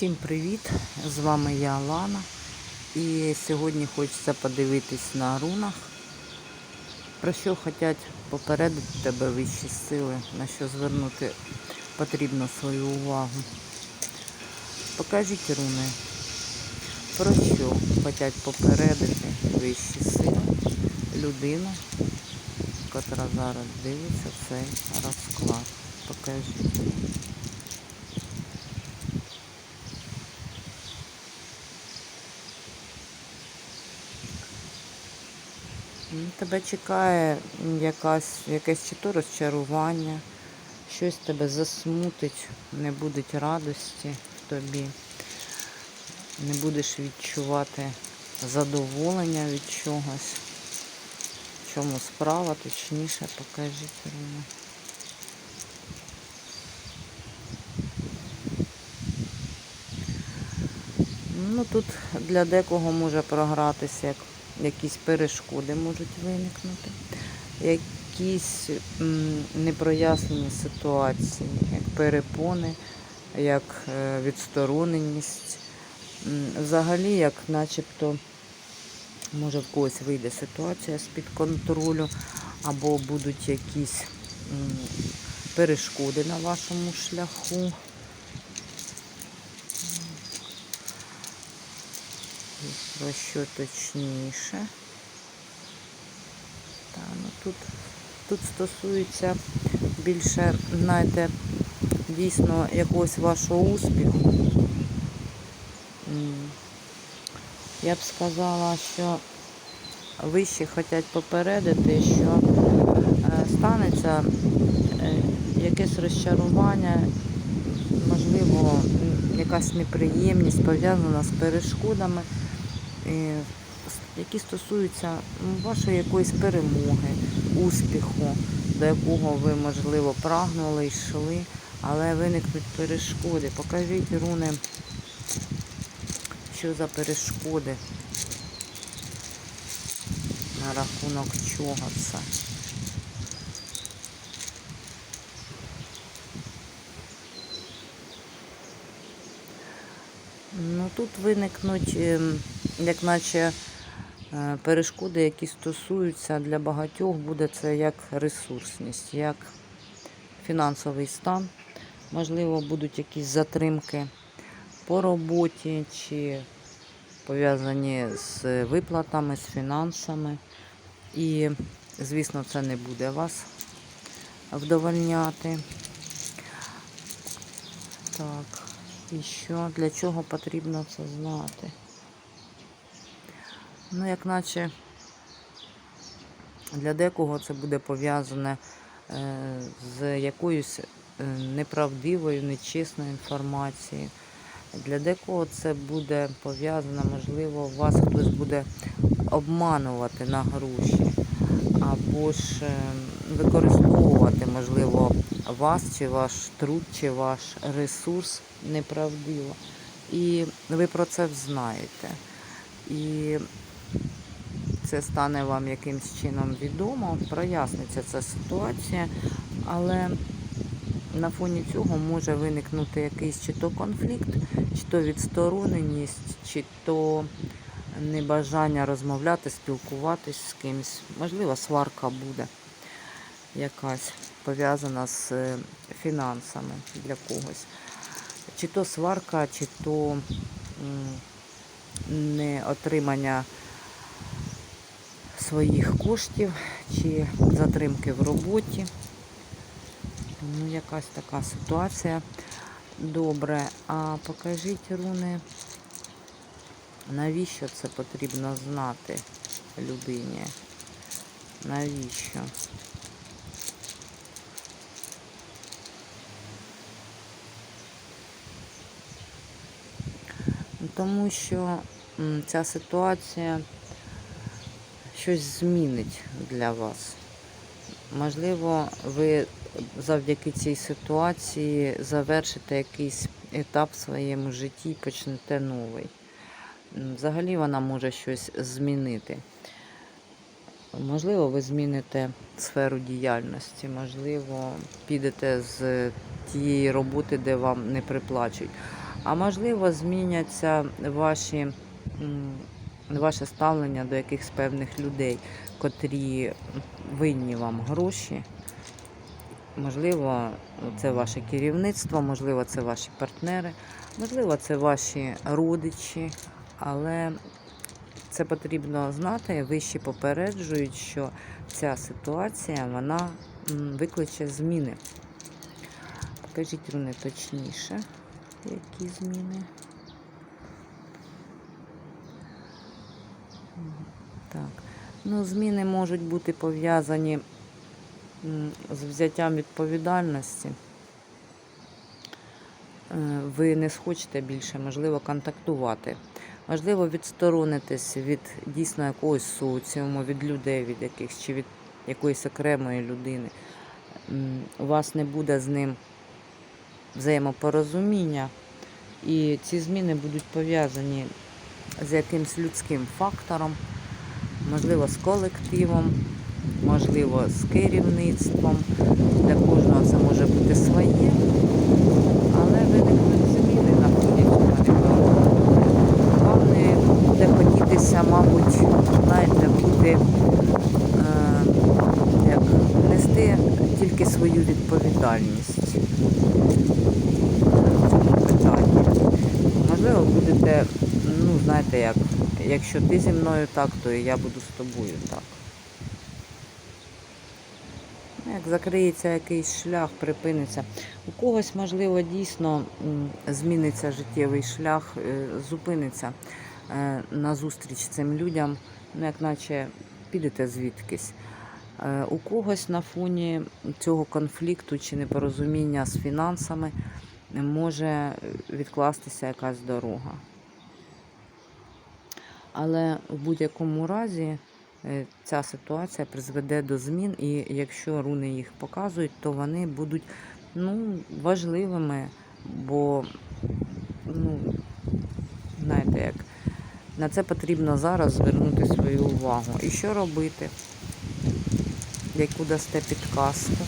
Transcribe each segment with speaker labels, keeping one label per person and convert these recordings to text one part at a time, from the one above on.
Speaker 1: Всім привіт! З вами я Лана. І сьогодні хочеться подивитись на рунах. Про що хочуть попередити тебе вищі сили, на що звернути потрібно свою увагу. Покажіть руни. Про що хочуть попередити вищі сили людину, котра зараз дивиться цей розклад. Покажіть. Тебе чекає якась, якесь чи то розчарування, щось тебе засмутить, не буде радості в тобі, не будеш відчувати задоволення від чогось. В чому справа, точніше покажіть Руна. Ну тут для декого може програтися як якісь перешкоди можуть виникнути, якісь непрояснені ситуації, як перепони, як е, відстороненість. Взагалі, як начебто, може в когось вийде ситуація з-під контролю, або будуть якісь перешкоди на вашому шляху. Про що точніше? Та, ну тут, тут стосується більше, знаєте, дійсно якогось вашого успіху. Я б сказала, що вищі хочуть попередити, що е, станеться е, якесь розчарування, можливо, якась неприємність пов'язана з перешкодами, які стосуються вашої якоїсь перемоги, успіху, до якого ви, можливо, прагнули, йшли, але виникнуть перешкоди. Покажіть руни, що за перешкоди, на рахунок чого це. Ну тут виникнуть, ем, як наче е, перешкоди, які стосуються для багатьох, буде це як ресурсність, як фінансовий стан. Можливо, будуть якісь затримки по роботі чи пов'язані з виплатами, з фінансами. І, звісно, це не буде вас вдовольняти. Так. І що, для чого потрібно це знати? Ну, як наче для декого це буде пов'язане е, з якоюсь е, неправдивою, нечесною інформацією. Для декого це буде пов'язано, можливо, вас хтось буде обманувати на гроші, або ж е, використовувати, можливо, вас, чи ваш труд, чи ваш ресурс неправдиво. І ви про це знаєте. І це стане вам якимсь чином відомо, проясниться ця ситуація, але на фоні цього може виникнути якийсь чи то конфлікт, чи то відстороненість, чи то небажання розмовляти, спілкуватись з кимось. Можливо, сварка буде якась пов'язана з е, фінансами для когось. Чи то сварка, чи то м, не отримання своїх коштів, чи затримки в роботі. Ну, якась така ситуація. Добре, а покажіть руни, навіщо це потрібно знати людині? Навіщо? Тому що ця ситуація щось змінить для вас. Можливо, ви завдяки цій ситуації завершите якийсь етап в своєму житті і почнете новий. Взагалі вона може щось змінити. Можливо, ви зміните сферу діяльності, можливо, підете з тієї роботи, де вам не приплачують. А можливо, зміняться ваші, ваше ставлення до якихось певних людей, котрі винні вам гроші. Можливо, це ваше керівництво, можливо, це ваші партнери, можливо, це ваші родичі, але це потрібно знати. Вищі попереджують, що ця ситуація вона викличе зміни. Покажіть руни точніше, які зміни. Так. Ну, зміни можуть бути пов'язані з взяттям відповідальності. Е, Ви не схочете більше, можливо, контактувати. Можливо, відсторонитись від дійсно якогось соціуму, від людей, від якихось чи від якоїсь окремої людини. У вас не буде з ним взаємопорозуміння, і ці зміни будуть пов'язані з якимсь людським фактором, можливо, з колективом, можливо, з керівництвом. Для кожного це може бути своє, але виникнуть зміни на непорозуміння. Вам не буде хотітися, мабуть, знаєте, бути е, як нести тільки свою відповідальність. Можливо, будете, ну, знаєте, як, якщо ти зі мною так, то і я буду з тобою так. Ну, Як закриється якийсь шлях, припиниться. У когось, можливо, дійсно зміниться життєвий шлях, е, зупиниться е, назустріч цим людям, ну, як наче підете звідкись. Е, У когось на фоні цього конфлікту чи непорозуміння з фінансами може відкластися якась дорога. Але в будь-якому разі е, ця ситуація призведе до змін, і якщо руни їх показують, то вони будуть ну, важливими, бо ну, знаєте, як на це потрібно зараз звернути свою увагу. І що робити? Яку дасте підказку?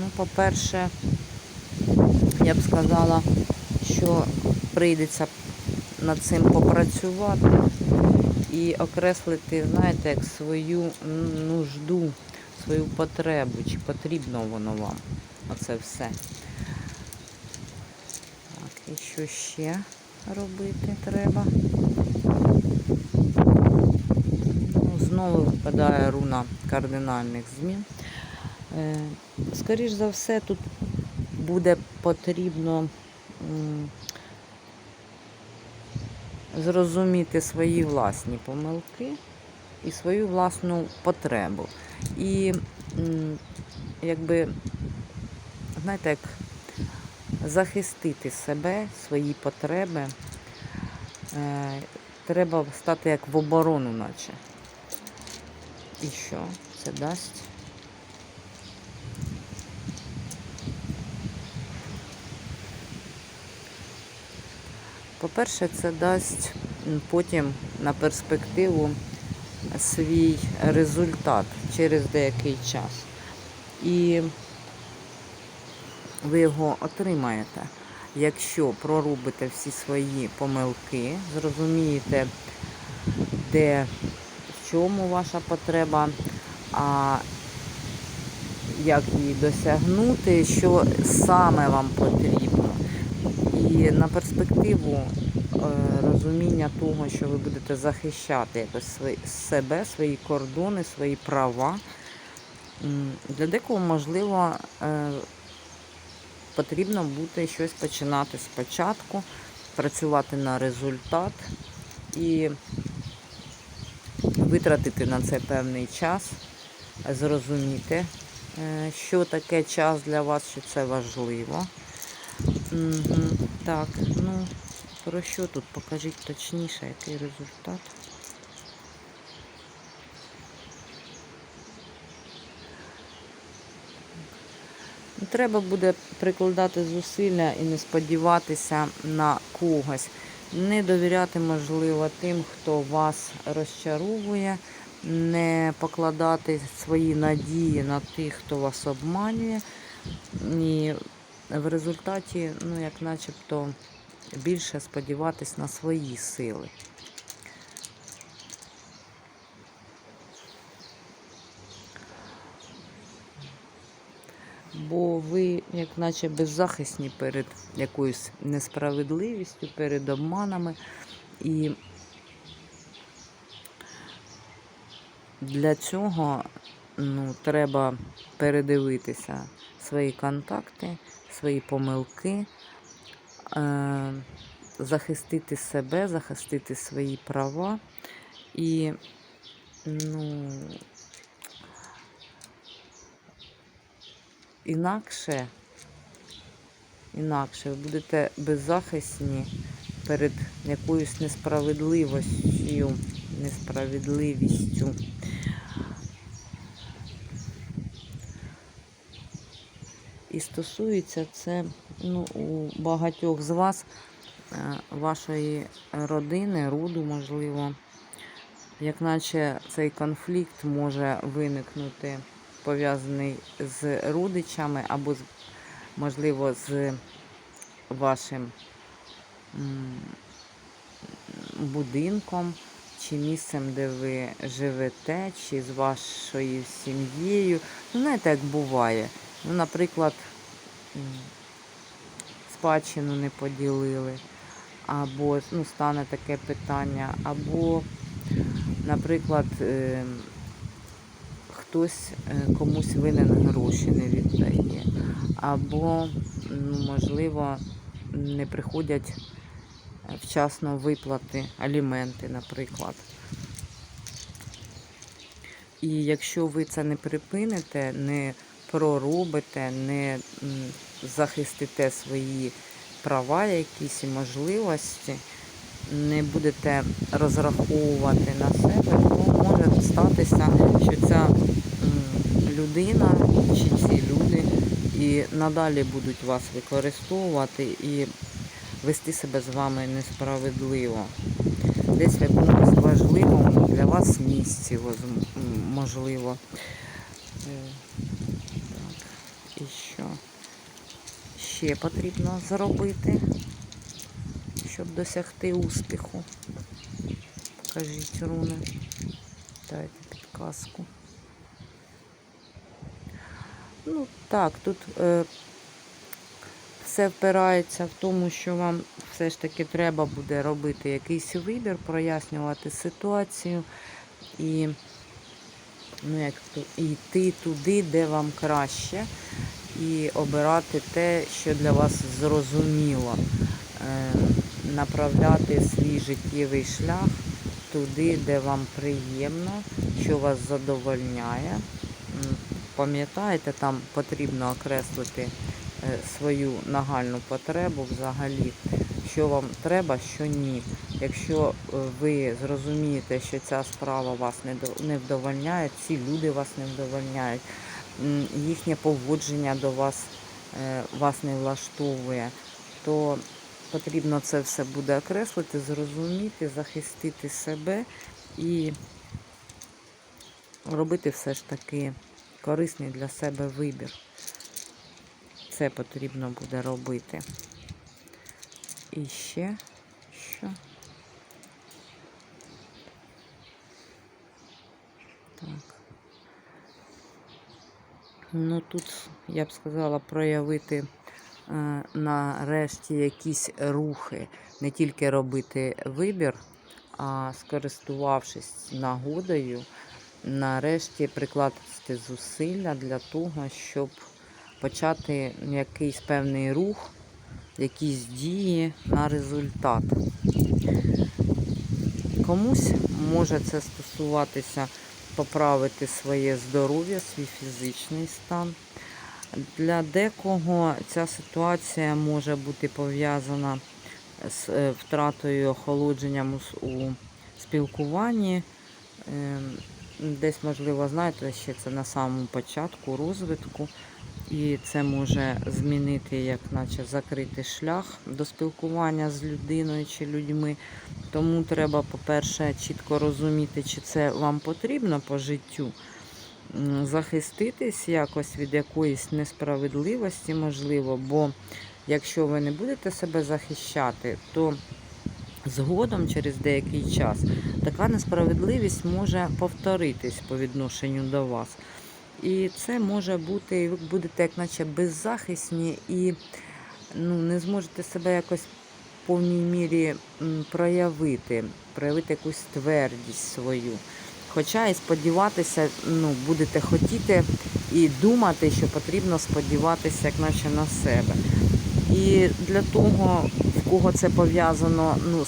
Speaker 1: Ну, по-перше, я б сказала, що прийдеться над цим попрацювати і окреслити, знаєте, як свою нужду, свою потребу, чи потрібно воно вам. Оце все. Так, і що ще робити треба? Ну, знову випадає руна кардинальних змін. Е, Скоріш за все, тут буде потрібно зрозуміти свої власні помилки і свою власну потребу. І якби, знаєте, як захистити себе, свої потреби, е, треба стати як в оборону, наче. І що це дасть? По-перше, це дасть потім на перспективу свій результат через деякий час. І ви його отримаєте, якщо проробите всі свої помилки, зрозумієте, де в чому ваша потреба, а як її досягнути, що саме вам потрібно. І на перспективу е, розуміння того, що ви будете захищати якось себе, свої кордони, свої права. Для декого, можливо, е, потрібно буде щось починати спочатку, працювати на результат і витратити на це певний час, зрозуміти, е, що таке час для вас, що це важливо. Мгм. Так, ну про що тут? Покажіть точніше, який результат. Треба буде прикладати зусилля і не сподіватися на когось. Не довіряти, можливо, тим, хто вас розчаровує, не покладати свої надії на тих, хто вас обманює. І в результаті, ну, як начебто, більше сподіватись на свої сили. Бо ви, як наче беззахисні перед якоюсь несправедливістю, перед обманами. І для цього ну, треба передивитися свої контакти, свої помилки, е- захистити себе, захистити свої права і ну, інакше, інакше ви будете беззахисні перед якоюсь несправедливостю, несправедливістю. І стосується це ну, у багатьох з вас, е, вашої родини, роду, можливо, як наче цей конфлікт може виникнути пов'язаний з родичами або, з, можливо, з вашим будинком чи місцем, де ви живете, чи з вашою сім'єю. Знаєте, як буває. Ну, наприклад, спадщину не поділили, або ну, стане таке питання, або, наприклад, е, хтось е, комусь винен гроші не віддає, або, ну, можливо, не приходять вчасно виплати, аліменти, наприклад. І якщо ви це не припините, не проробите, не захистите свої права якісь і можливості, не будете розраховувати на себе, то може статися, що ця людина чи ці люди і надалі будуть вас використовувати і вести себе з вами несправедливо. Десь в якомусь важливому для вас місці, можливо. І що ще потрібно зробити, щоб досягти успіху? Покажіть руни. Дайте підказку. Ну так, тут е, все впирається в тому, що вам все ж таки треба буде робити якийсь вибір, прояснювати ситуацію і ну, як йти туди, де вам краще, і обирати те, що для вас зрозуміло. Е, направляти свій життєвий шлях туди, де вам приємно, що вас задовольняє. Пам'ятаєте, там потрібно окреслити е, свою нагальну потребу взагалі, що вам треба, що ні. Якщо е, ви зрозумієте, що ця справа вас не вдовольняє, ці люди вас не вдовольняють, їхнє поводження до вас е, вас не влаштовує, то потрібно це все буде окреслити, зрозуміти, захистити себе і робити все ж таки корисний для себе вибір. Це потрібно буде робити. І ще що? Так. Ну тут, я б сказала, проявити е, нарешті якісь рухи, не тільки робити вибір, а скористувавшись нагодою, нарешті прикласти зусилля для того, щоб почати якийсь певний рух, якісь дії на результат. Комусь може це стосуватися поправити своє здоров'я, свій фізичний стан. Для декого ця ситуація може бути пов'язана з е, втратою охолодженням у спілкуванні. Ем, Десь, можливо, знаєте, ще це на самому початку розвитку. І це може змінити, як наче закрити шлях до спілкування з людиною чи людьми. Тому треба, по-перше, чітко розуміти, чи це вам потрібно по життю. Захиститись якось від якоїсь несправедливості, можливо, бо якщо ви не будете себе захищати, то згодом через деякий час така несправедливість може повторитись по відношенню до вас. І це може бути, ви будете як наче беззахисні і ну, не зможете себе якось в повній мірі проявити, проявити якусь твердість свою. Хоча і сподіватися, ну, будете хотіти і думати, що потрібно сподіватися, як наче на себе. І для того, в кого це пов'язано, ну,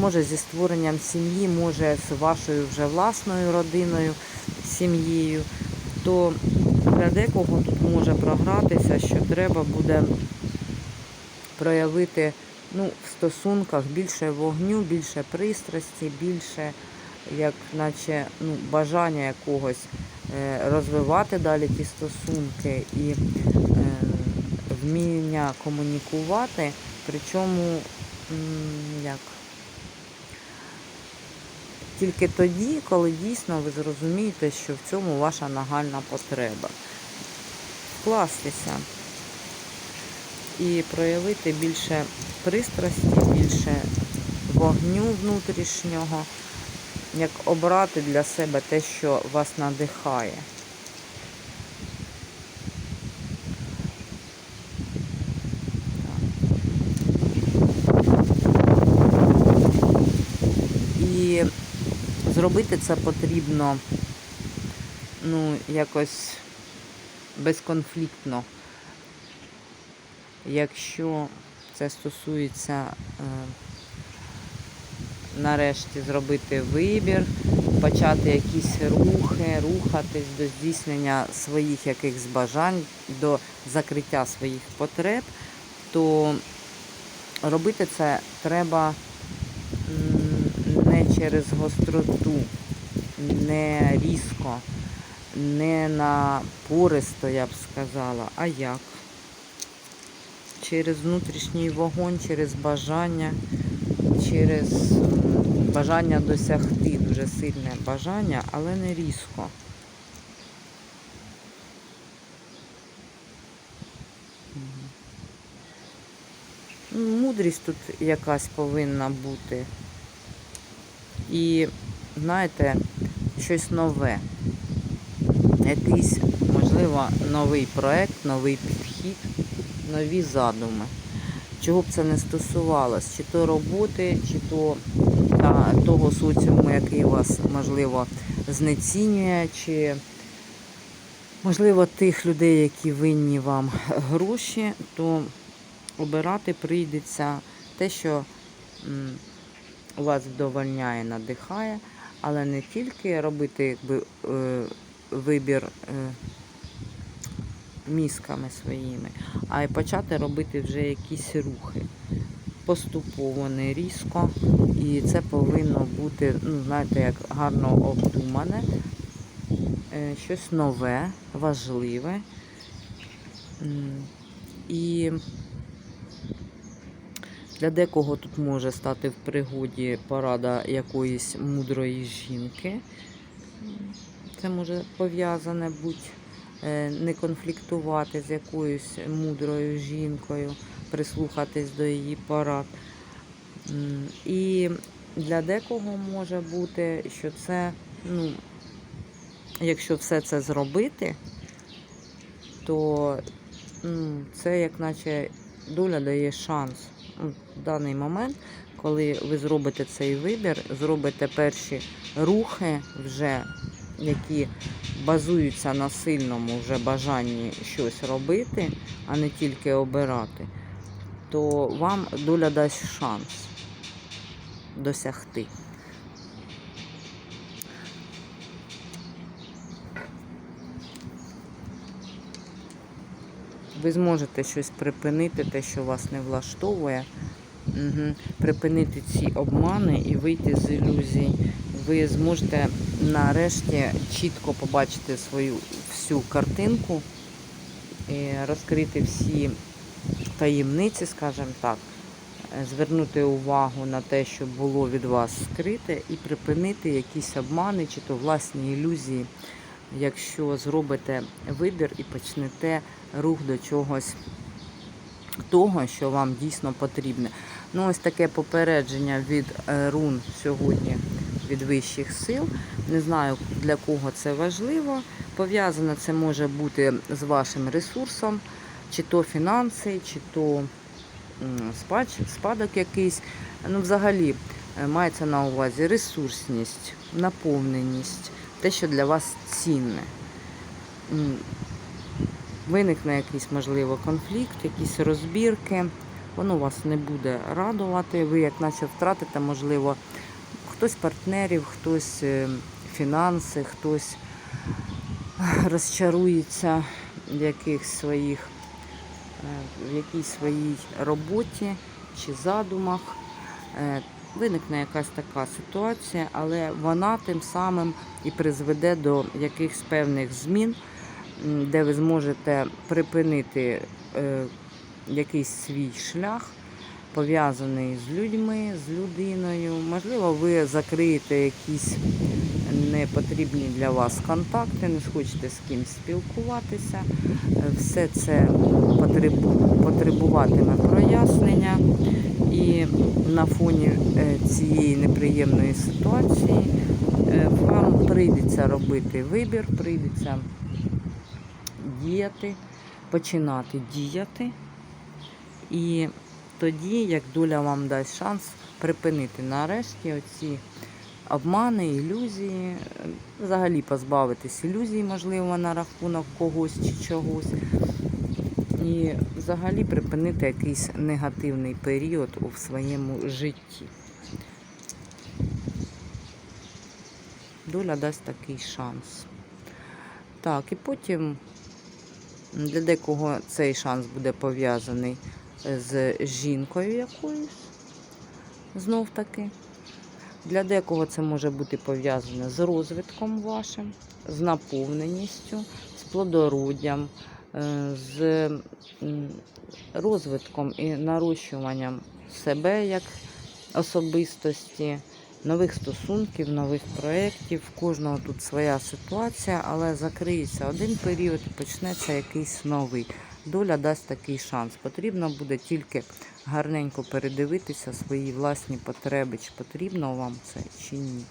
Speaker 1: може зі створенням сім'ї, може з вашою вже власною родиною, сім'єю, то для декого тут може програтися, що треба буде проявити ну, в стосунках більше вогню, більше пристрасті, більше як наче ну, бажання якогось е, розвивати далі ті стосунки і е, вміння комунікувати, причому як тільки тоді, коли дійсно ви зрозумієте, що в цьому ваша нагальна потреба. Вкластися і проявити більше пристрасті, більше вогню внутрішнього, як обрати для себе те, що вас надихає. І зробити це потрібно ну, якось безконфліктно. Якщо це стосується е, нарешті зробити вибір, почати якісь рухи, рухатись до здійснення своїх якихось бажань, до закриття своїх потреб, то робити це треба через гостроту, не різко, не напористо, я б сказала, а як? Через внутрішній вогонь, через бажання, через бажання досягти, дуже сильне бажання, але не різко. Мудрість тут якась повинна бути. І, знаєте, щось нове. Якийсь, можливо, новий проект, новий підхід, нові задуми. Чого б це не стосувалось, чи то роботи, чи то та, того соціуму, який вас, можливо, знецінює, чи, можливо, тих людей, які винні вам гроші, то обирати прийдеться те, що вас вдовольняє, надихає, але не тільки робити якби, е, вибір е, мізками своїми, а й почати робити вже якісь рухи. Поступово, не різко. І це повинно бути, ну, знаєте, як гарно обдумане, е, щось нове, важливе. І для декого тут може стати в пригоді порада якоїсь мудрої жінки. Це може пов'язане бути е, не конфліктувати з якоюсь мудрою жінкою, прислухатись до її порад. І для декого може бути, що це, ну, якщо все це зробити, то ну, це як наче доля дає шанс. В даний момент, коли ви зробите цей вибір, зробите перші рухи вже, які базуються на сильному вже бажанні щось робити, а не тільки обирати, то вам доля дасть шанс досягти. Ви зможете щось припинити, те, що вас не влаштовує, угу. припинити ці обмани і вийти з ілюзій. Ви зможете нарешті чітко побачити свою всю картинку і розкрити всі таємниці, скажімо так, е, звернути увагу на те, що було від вас скрите, і припинити якісь обмани чи то власні ілюзії, якщо зробите вибір і почнете рух до чогось того, що вам дійсно потрібне. Ну, ось таке попередження від е, рун сьогодні від вищих сил. Не знаю для кого це важливо. Пов'язано це може бути з вашим ресурсом, чи то фінанси, чи то спадок якийсь. Ну, взагалі е, мається на увазі ресурсність, наповненість, те, що для вас цінне. Виникне якийсь, можливо, конфлікт, якісь розбірки. Воно вас не буде радувати. Ви як наче втратите, можливо, хтось партнерів, хтось е, фінанси, хтось розчарується в якихось своїх, е, в якійсь своїй роботі чи задумах. Виникне якась така ситуація, але вона тим самим і призведе до якихось певних змін, де ви зможете припинити е, якийсь свій шлях, пов'язаний з людьми, з людиною. Можливо, ви закриєте якісь непотрібні для вас контакти, не схочете з кимось спілкуватися. Е, Все це потребуватиме прояснення. І на фоні е, цієї неприємної ситуації е, вам прийдеться робити вибір, прийдеться діяти, починати діяти. І тоді, як доля вам дасть шанс припинити нарешті оці обмани, ілюзії, е, взагалі позбавитись ілюзій, можливо, на рахунок когось чи чогось. І взагалі припинити якийсь негативний період у своєму житті. Доля дасть такий шанс. Так, і потім для декого цей шанс буде пов'язаний з жінкою якоюсь. Знов таки. Для декого це може бути пов'язане з розвитком вашим, з наповненістю, з плодороддям, з розвитком і нарощуванням себе як особистості, нових стосунків, нових проєктів. В кожного тут своя ситуація, але закриється один період і почнеться якийсь новий. Доля дасть такий шанс. Потрібно буде тільки гарненько передивитися свої власні потреби, чи потрібно вам це чи ні.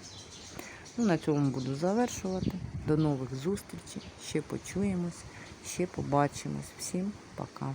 Speaker 1: Ну, на цьому буду завершувати. До нових зустрічей. Ще почуємось, ще побачимось. Всім пока.